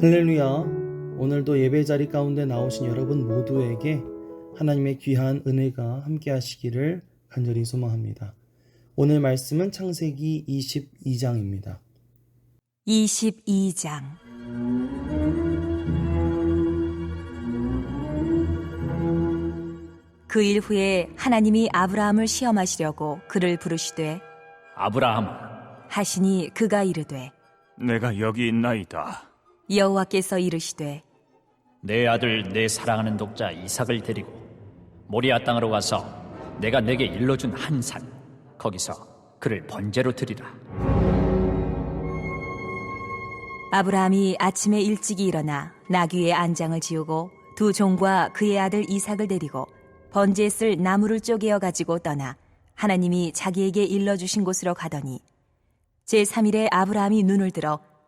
할렐루야. 오늘도 예배 자리 가운데 나오신 여러분 모두에게 하나님의 귀한 은혜가 함께 하시기를 간절히 소망합니다. 오늘 말씀은 창세기 22장입니다. 22장 그 일 후에 하나님이 아브라함을 시험하시려고 그를 부르시되 아브라함, 하시니 그가 이르되 내가 여기 있나이다. 여호와께서 이르시되 내 아들 내 사랑하는 독자 이삭을 데리고 모리아 땅으로 가서 내가 내게 일러준 한 산 거기서 그를 번제로 드리라. 아브라함이 아침에 일찍이 일어나 나귀의 안장을 지우고 두 종과 그의 아들 이삭을 데리고 번제에 쓸 나무를 쪼개어 가지고 떠나 하나님이 자기에게 일러 주신 곳으로 가더니 제3일에 아브라함이 눈을 들어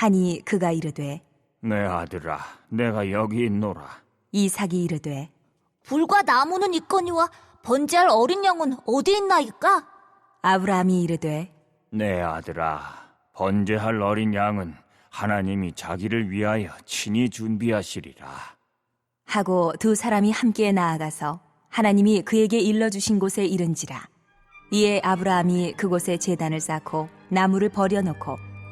하니 그가 이르되 내 아들아, 내가 여기 있노라. 이삭이 이르되 불과 나무는 있거니와 번제할 어린 양은 어디 있나이까? 아브라함이 이르되 내 아들아, 번제할 어린 양은 하나님이 자기를 위하여 친히 준비하시리라. 하고 두 사람이 함께 나아가서 하나님이 그에게 일러주신 곳에 이른지라. 이에 아브라함이 그곳에 제단을 쌓고 나무를 버려놓고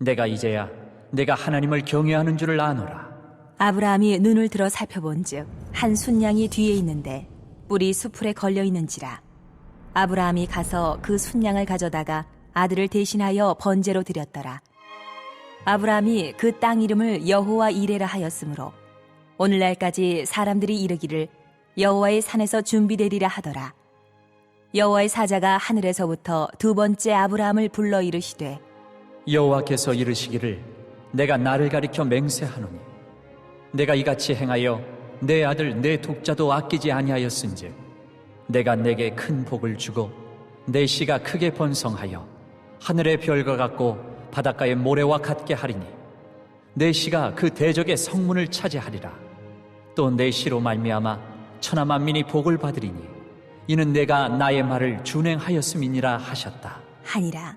내가 이제야 내가 하나님을 경외하는 줄을 아노라. 아브라함이 눈을 들어 살펴본즉 한 순양이 뒤에 있는데 뿔이 수풀에 걸려 있는지라. 아브라함이 가서 그 순양을 가져다가 아들을 대신하여 번제로 드렸더라. 아브라함이 그 땅 이름을 여호와 이레라 하였으므로 오늘날까지 사람들이 이르기를 여호와의 산에서 준비되리라 하더라. 여호와의 사자가 하늘에서부터 두 번째 아브라함을 불러 이르시되 여호와께서 이르시기를 내가 나를 가리켜 맹세하노니 내가 이같이 행하여 내 아들 내 독자도 아끼지 아니하였은즉 내가 내게 큰 복을 주고 내 씨가 크게 번성하여 하늘의 별과 같고 바닷가의 모래와 같게 하리니 내 씨가 그 대적의 성문을 차지하리라 또 내 씨로 말미암아 천하 만민이 복을 받으리니 이는 내가 나의 말을 준행하였음이니라 하셨다 하니라.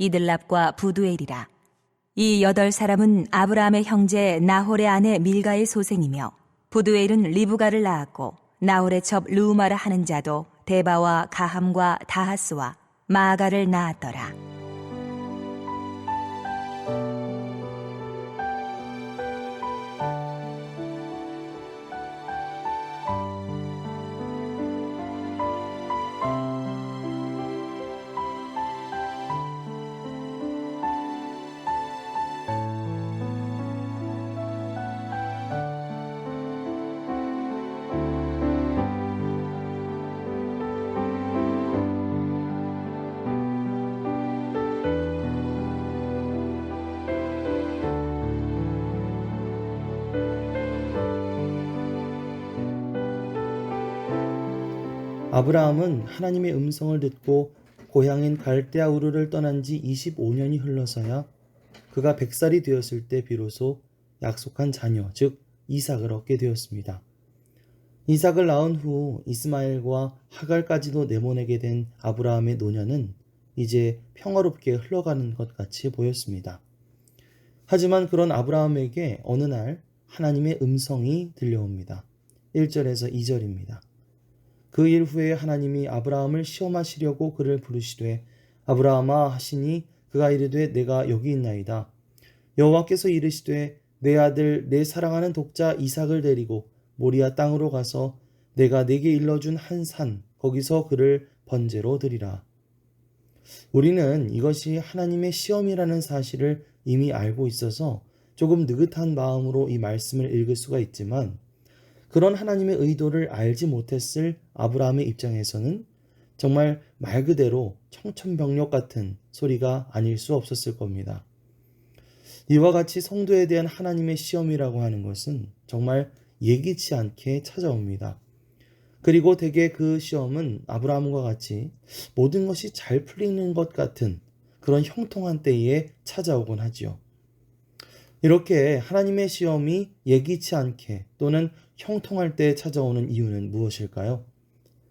이들랍과 부두엘이라. 이 여덟 사람은 아브라함의 형제 나홀의 아내 밀가의 소생이며 부두엘은 리브가를 낳았고 나홀의 첩 루우마라 하는 자도 데바와 가함과 다하스와 마아가를 낳았더라. 아브라함은 하나님의 음성을 듣고 고향인 갈대아 우르를 떠난 지 25년이 흘러서야 그가 100살이 되었을 때 비로소 약속한 자녀, 즉 이삭을 얻게 되었습니다. 이삭을 낳은 후 이스마엘과 하갈까지도 내보내게 된 아브라함의 노년은 이제 평화롭게 흘러가는 것 같이 보였습니다. 하지만 그런 아브라함에게 어느 날 하나님의 음성이 들려옵니다. 1절에서 2절입니다. 그 일 후에 하나님이 아브라함을 시험하시려고 그를 부르시되 아브라함아 하시니 그가 이르되 내가 여기 있나이다. 여호와께서 이르시되 내 아들 내 사랑하는 독자 이삭을 데리고 모리아 땅으로 가서 내가 내게 일러준 한 산 거기서 그를 번제로 드리라. 우리는 이것이 하나님의 시험이라는 사실을 이미 알고 있어서 조금 느긋한 마음으로 이 말씀을 읽을 수가 있지만 그런 하나님의 의도를 알지 못했을 아브라함의 입장에서는 정말 말 그대로 청천벽력 같은 소리가 아닐 수 없었을 겁니다. 이와 같이 성도에 대한 하나님의 시험이라고 하는 것은 정말 예기치 않게 찾아옵니다. 그리고 대개 그 시험은 아브라함과 같이 모든 것이 잘 풀리는 것 같은 그런 형통한 때에 찾아오곤 하지요. 이렇게 하나님의 시험이 예기치 않게 또는 형통할 때 찾아오는 이유는 무엇일까요?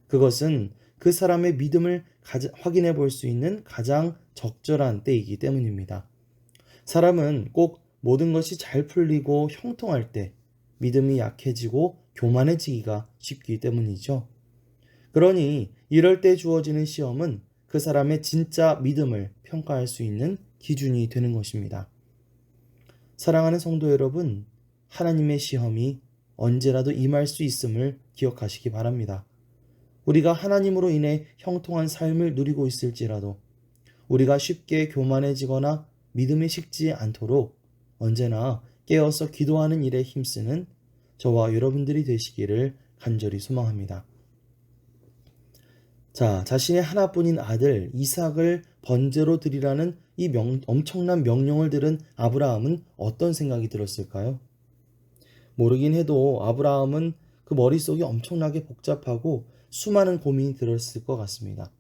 그것은 그 사람의 믿음을 가자- 확인해 볼 수 있는 가장 적절한 때이기 때문입니다. 사람은 꼭 모든 것이 잘 풀리고 형통할 때 믿음이 약해지고 교만해지기가 쉽기 때문이죠. 그러니 이럴 때 주어지는 시험은 그 사람의 진짜 믿음을 평가할 수 있는 기준이 되는 것입니다. 사랑하는 성도 여러분, 하나님의 시험이 언제라도 임할 수 있음을 기억하시기 바랍니다. 우리가 하나님으로 인해 형통한 삶을 누리고 있을지라도 우리가 쉽게 교만해지거나 믿음이 식지 않도록 언제나 깨어서 기도하는 일에 힘쓰는 저와 여러분들이 되시기를 간절히 소망합니다. 자, 자신의 하나뿐인 아들 이삭을 번제로 드리라는 이 명- 엄청난 명령을 들은 아브라함은 어떤 생각이 들었을까요? 모르긴 해도 아브라함은 그 머릿속이 엄청나게 복잡하고 수많은 고민이 들었을 것 같습니다.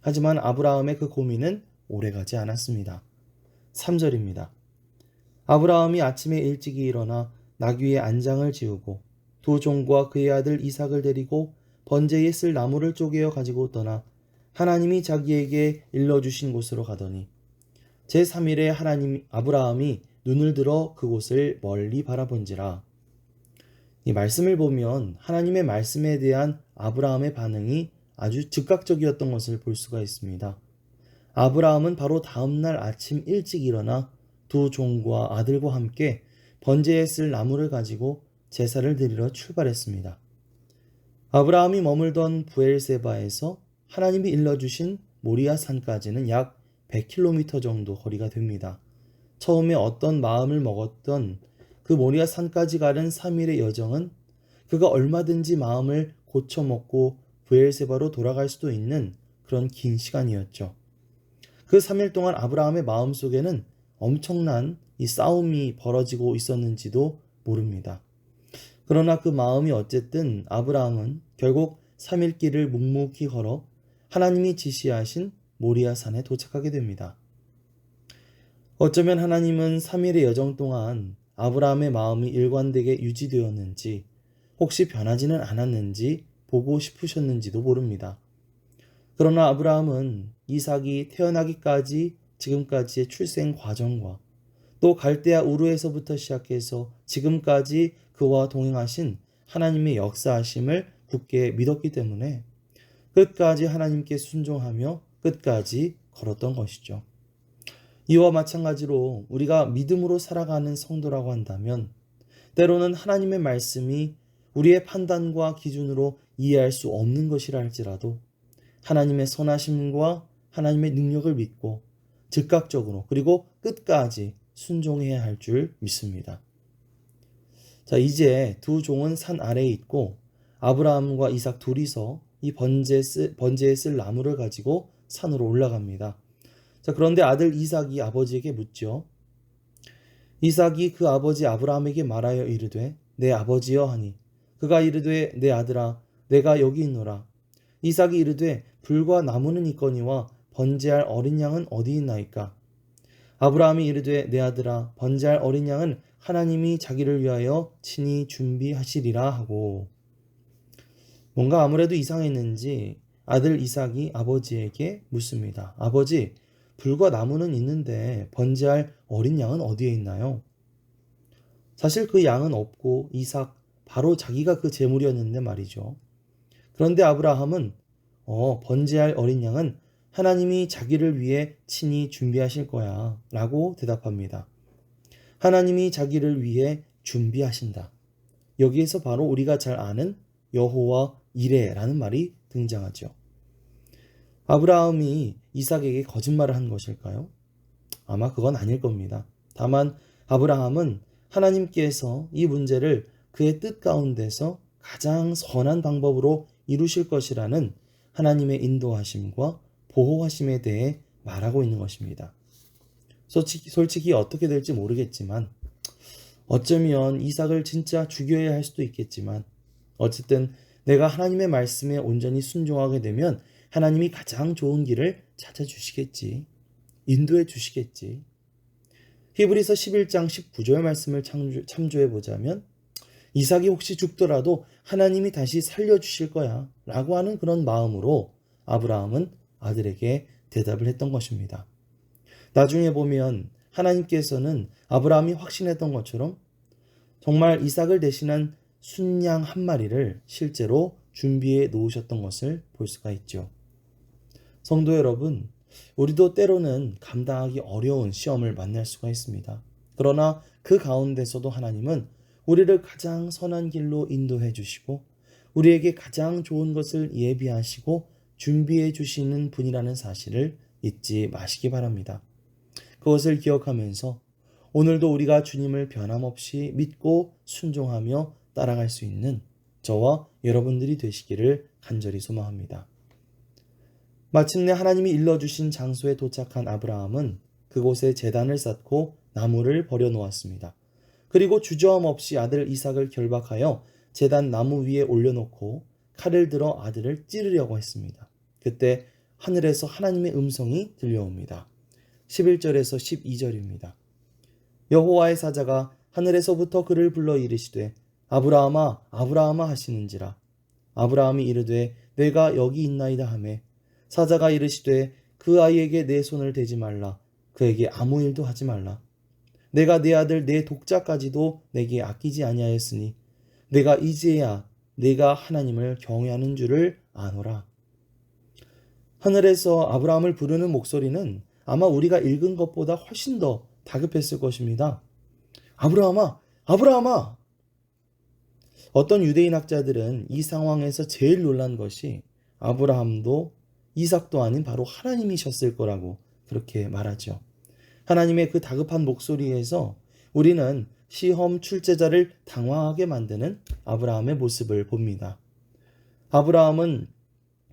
하지만 아브라함의 그 고민은 오래가지 않았습니다. 3절입니다. 아브라함이 아침에 일찍이 일어나 나귀의 안장을 지우고 두 종과 그의 아들 이삭을 데리고 번제에 쓸 나무를 쪼개어 가지고 떠나 하나님이 자기에게 일러주신 곳으로 가더니 제3일에 하나님 아브라함이 눈을 들어 그곳을 멀리 바라본지라 이 말씀을 보면 하나님의 말씀에 대한 아브라함의 반응이 아주 즉각적이었던 것을 볼 수가 있습니다. 아브라함은 바로 다음날 아침 일찍 일어나 두 종과 아들과 함께 번제에 쓸 나무를 가지고 제사를 드리러 출발했습니다. 아브라함이 머물던 부엘세바에서 하나님이 일러주신 모리아 산까지는 약 100km 정도 거리가 됩니다. 처음에 어떤 마음을 먹었던 그 모리아 산까지 가는 3일의 여정은 그가 얼마든지 마음을 고쳐먹고 부엘세바로 돌아갈 수도 있는 그런 긴 시간이었죠. 그 3일 동안 아브라함의 마음 속에는 엄청난 이 싸움이 벌어지고 있었는지도 모릅니다. 그러나 그 마음이 어쨌든 아브라함은 결국 3일 길을 묵묵히 걸어 하나님이 지시하신 모리아 산에 도착하게 됩니다. 어쩌면 하나님은 3일의 여정 동안 아브라함의 마음이 일관되게 유지되었는지 혹시 변하지는 않았는지 보고 싶으셨는지도 모릅니다. 그러나 아브라함은 이삭이 태어나기까지 지금까지의 출생 과정과 또 갈대아 우르에서부터 시작해서 지금까지 그와 동행하신 하나님의 역사하심을 굳게 믿었기 때문에 끝까지 하나님께 순종하며 끝까지 걸었던 것이죠. 이와 마찬가지로 우리가 믿음으로 살아가는 성도라고 한다면 때로는 하나님의 말씀이 우리의 판단과 기준으로 이해할 수 없는 것이라 할지라도 하나님의 선하심과 하나님의 능력을 믿고 즉각적으로 그리고 끝까지 순종해야 할 줄 믿습니다. 자, 이제 두 종은 산 아래에 있고 아브라함과 이삭 둘이서 이 번제 쓸, 번제에 쓸 나무를 가지고 산으로 올라갑니다. 자, 그런데 아들 이삭이 아버지에게 묻죠. 이삭이 그 아버지 아브라함에게 말하여 이르되 내 아버지여 하니 그가 이르되 내 아들아 내가 여기 있노라. 이삭이 이르되 불과 나무는 있거니와 번제할 어린 양은 어디 있나이까? 아브라함이 이르되 내 아들아 번제할 어린 양은 하나님이 자기를 위하여 친히 준비하시리라 하고 뭔가 아무래도 이상했는지 아들 이삭이 아버지에게 묻습니다. 아버지, 불과 나무는 있는데 번제할 어린 양은 어디에 있나요? 사실 그 양은 없고 이삭 바로 자기가 그 제물이었는데 말이죠. 그런데 아브라함은 어, 번제할 어린 양은 하나님이 자기를 위해 친히 준비하실 거야 라고 대답합니다. 하나님이 자기를 위해 준비하신다. 여기에서 바로 우리가 잘 아는 여호와 이레라는 말이 등장하죠. 아브라함이 이삭에게 거짓말을 한 것일까요? 아마 그건 아닐 겁니다. 다만 아브라함은 하나님께서 이 문제를 그의 뜻 가운데서 가장 선한 방법으로 이루실 것이라는 하나님의 인도하심과 보호하심에 대해 말하고 있는 것입니다. 솔직히, 솔직히 어떻게 될지 모르겠지만 어쩌면 이삭을 진짜 죽여야 할 수도 있겠지만 어쨌든 내가 하나님의 말씀에 온전히 순종하게 되면 하나님이 가장 좋은 길을 찾아주시겠지. 인도해 주시겠지. 히브리서 11장 19절 말씀을 참조해 보자면 이삭이 혹시 죽더라도 하나님이 다시 살려주실 거야 라고 하는 그런 마음으로 아브라함은 아들에게 대답을 했던 것입니다. 나중에 보면 하나님께서는 아브라함이 확신했던 것처럼 정말 이삭을 대신한 순양 한 마리를 실제로 준비해 놓으셨던 것을 볼 수가 있죠. 성도 여러분, 우리도 때로는 감당하기 어려운 시험을 만날 수가 있습니다. 그러나 그 가운데서도 하나님은 우리를 가장 선한 길로 인도해 주시고 우리에게 가장 좋은 것을 예비하시고 준비해 주시는 분이라는 사실을 잊지 마시기 바랍니다. 그것을 기억하면서 오늘도 우리가 주님을 변함없이 믿고 순종하며 따라갈 수 있는 저와 여러분들이 되시기를 간절히 소망합니다. 마침내 하나님이 일러주신 장소에 도착한 아브라함은 그곳에 재단을 쌓고 나무를 버려 놓았습니다. 그리고 주저함 없이 아들 이삭을 결박하여 재단 나무 위에 올려놓고 칼을 들어 아들을 찌르려고 했습니다. 그때 하늘에서 하나님의 음성이 들려옵니다. 11절에서 12절입니다. 여호와의 사자가 하늘에서부터 그를 불러 이르시되 아브라함아 아브라함아 하시는지라 아브라함이 이르되 내가 여기 있나이다 하매 사자가 이르시되 그 아이에게 내 손을 대지 말라 그에게 아무 일도 하지 말라 내가 내 아들 내 독자까지도 내게 아끼지 아니하였으니 내가 이제야 내가 하나님을 경외하는 줄을 아노라 하늘에서 아브라함을 부르는 목소리는 아마 우리가 읽은 것보다 훨씬 더 다급했을 것입니다. 아브라함아, 아브라함아! 어떤 유대인 학자들은 이 상황에서 제일 놀란 것이 아브라함도 이삭도 아닌 바로 하나님이셨을 거라고 그렇게 말하죠. 하나님의 그 다급한 목소리에서 우리는 시험 출제자를 당황하게 만드는 아브라함의 모습을 봅니다. 아브라함은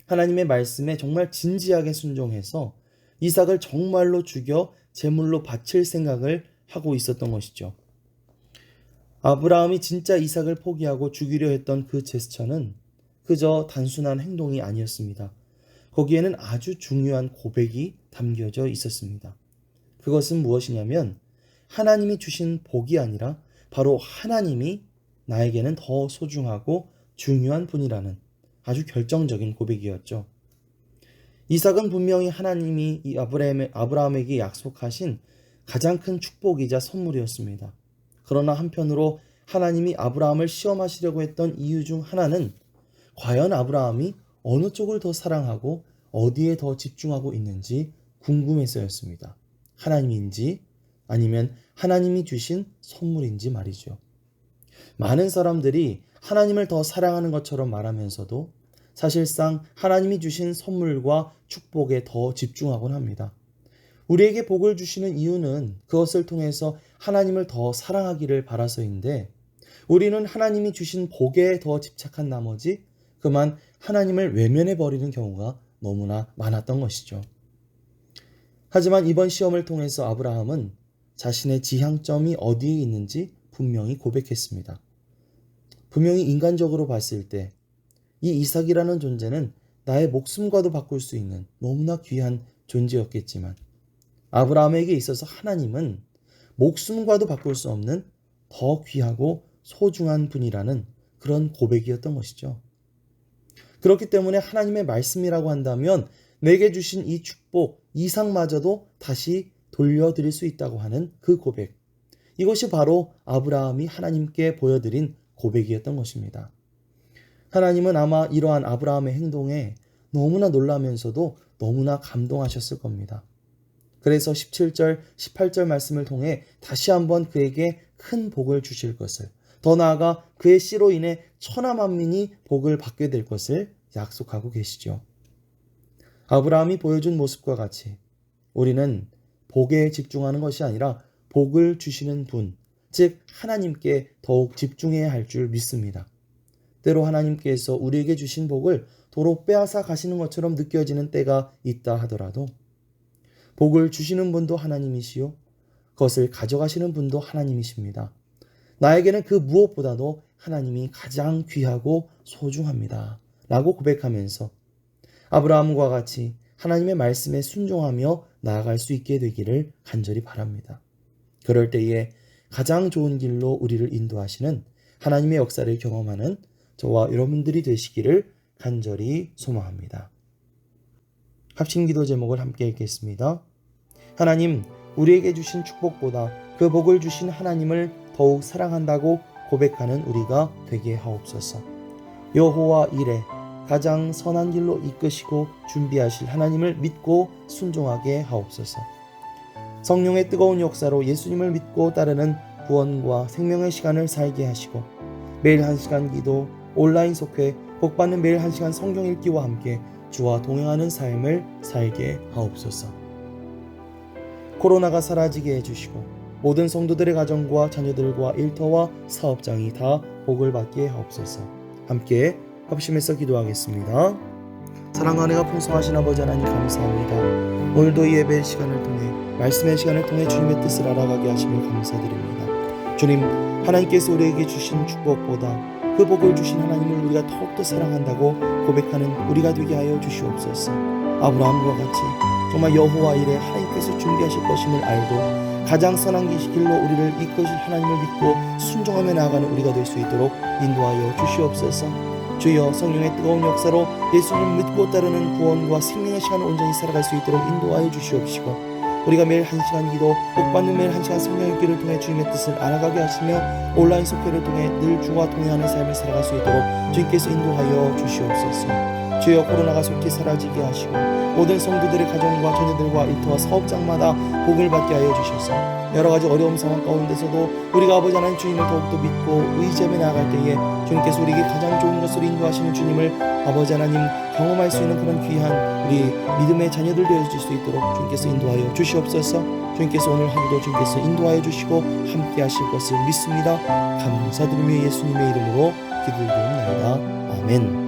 하나님의 말씀에 정말 진지하게 순종해서 이삭을 정말로 죽여 제물로 바칠 생각을 하고 있었던 것이죠. 아브라함이 진짜 이삭을 포기하고 죽이려 했던 그 제스처는 그저 단순한 행동이 아니었습니다. 거기에는 아주 중요한 고백이 담겨져 있었습니다. 그것은 무엇이냐면 하나님이 주신 복이 아니라 바로 하나님이 나에게는 더 소중하고 중요한 분이라는 아주 결정적인 고백이었죠. 이삭은 분명히 하나님이 이 아브라함에게 약속하신 가장 큰 축복이자 선물이었습니다. 그러나 한편으로 하나님이 아브라함을 시험하시려고 했던 이유 중 하나는 과연 아브라함이 어느 쪽을 더 사랑하고 어디에 더 집중하고 있는지 궁금해서였습니다. 하나님인지 아니면 하나님이 주신 선물인지 말이죠. 많은 사람들이 하나님을 더 사랑하는 것처럼 말하면서도 사실상 하나님이 주신 선물과 축복에 더 집중하곤 합니다. 우리에게 복을 주시는 이유는 그것을 통해서 하나님을 더 사랑하기를 바라서인데 우리는 하나님이 주신 복에 더 집착한 나머지 그만 하나님을 외면해 버리는 경우가 너무나 많았던 것이죠. 하지만 이번 시험을 통해서 아브라함은 자신의 지향점이 어디에 있는지 분명히 고백했습니다. 분명히 인간적으로 봤을 때 이 이삭이라는 존재는 나의 목숨과도 바꿀 수 있는 너무나 귀한 존재였겠지만 아브라함에게 있어서 하나님은 목숨과도 바꿀 수 없는 더 귀하고 소중한 분이라는 그런 고백이었던 것이죠. 그렇기 때문에 하나님의 말씀이라고 한다면 내게 주신 이 축복, 이상마저도 다시 돌려드릴 수 있다고 하는 그 고백. 이것이 바로 아브라함이 하나님께 보여드린 고백이었던 것입니다. 하나님은 아마 이러한 아브라함의 행동에 너무나 놀라면서도 너무나 감동하셨을 겁니다. 그래서 17절, 18절 말씀을 통해 다시 한번 그에게 큰 복을 주실 것을, 더 나아가 그의 씨로 인해 천하 만민이 복을 받게 될 것을 약속하고 계시죠. 아브라함이 보여준 모습과 같이 우리는 복에 집중하는 것이 아니라 복을 주시는 분, 즉 하나님께 더욱 집중해야 할 줄 믿습니다. 때로 하나님께서 우리에게 주신 복을 도로 빼앗아 가시는 것처럼 느껴지는 때가 있다 하더라도 복을 주시는 분도 하나님이시요 그것을 가져가시는 분도 하나님이십니다. 나에게는 그 무엇보다도 하나님이 가장 귀하고 소중합니다. 라고 고백하면서 아브라함과 같이 하나님의 말씀에 순종하며 나아갈 수 있게 되기를 간절히 바랍니다. 그럴 때에 가장 좋은 길로 우리를 인도하시는 하나님의 역사를 경험하는 저와 여러분들이 되시기를 간절히 소망합니다. 합심 기도 제목을 함께 읽겠습니다. 하나님, 우리에게 주신 축복보다 그 복을 주신 하나님을 더욱 사랑한다고 고백하는 우리가 되게 하옵소서. 여호와 이레 가장 선한 길로 이끄시고 준비하실 하나님을 믿고 순종하게 하옵소서. 성령의 뜨거운 역사로 예수님을 믿고 따르는 구원과 생명의 시간을 살게 하시고 매일 한 시간 기도, 온라인 속회, 복받는 매일 한 시간 성경 읽기와 함께 주와 동행하는 삶을 살게 하옵소서. 코로나가 사라지게 해주시고 모든 성도들의 가정과 자녀들과 일터와 사업장이 다 복을 받게 하옵소서. 함께 합심해서 기도하겠습니다. 사랑과 은혜가 풍성하신 아버지 하나님 감사합니다. 오늘도 이 예배 시간을 통해 말씀의 시간을 통해 주님의 뜻을 알아가게 하심을 감사드립니다. 주님 하나님께서 우리에게 주신 축복보다 그 복을 주신 하나님을 우리가 더욱더 사랑한다고 고백하는 우리가 되게 하여 주시옵소서. 아브라함과 같이 정말 여호와 일에 하나님께서 준비하실 것임을 알고 가장 선한 길로 우리를 이끄실 하나님을 믿고 순종하며 나아가는 우리가 될 수 있도록 인도하여 주시옵소서. 주여 성령의 뜨거운 역사로 예수님을 믿고 따르는 구원과 생명의 시간을 온전히 살아갈 수 있도록 인도하여 주시옵시고 우리가 매일 한 시간 기도, 복받는 매일 한 시간 성령 읽기를 통해 주님의 뜻을 알아가게 하시며 온라인 속회를 통해 늘 주와 동행하는 삶을 살아갈 수 있도록 주님께서 인도하여 주시옵소서. 주여 코로나가 속히 사라지게 하시고 모든 성도들의 가정과 자녀들과 일터와 사업장마다 복을 받게 하여 주셔서 여러 가지 어려움 상황 가운데서도 우리가 아버지 하나님 주님을 더욱더 믿고 의지하며 나아갈 때에 주님께서 우리에게 가장 좋은 것으로 인도하시는 주님을 아버지 하나님 경험할 수 있는 그런 귀한 우리 믿음의 자녀들 되어질 수 있도록 주님께서 인도하여 주시옵소서. 주님께서 오늘 하루도 주님께서 인도하여 주시고 함께 하실 것을 믿습니다. 감사드리며 예수님의 이름으로 기도드립니다. 아멘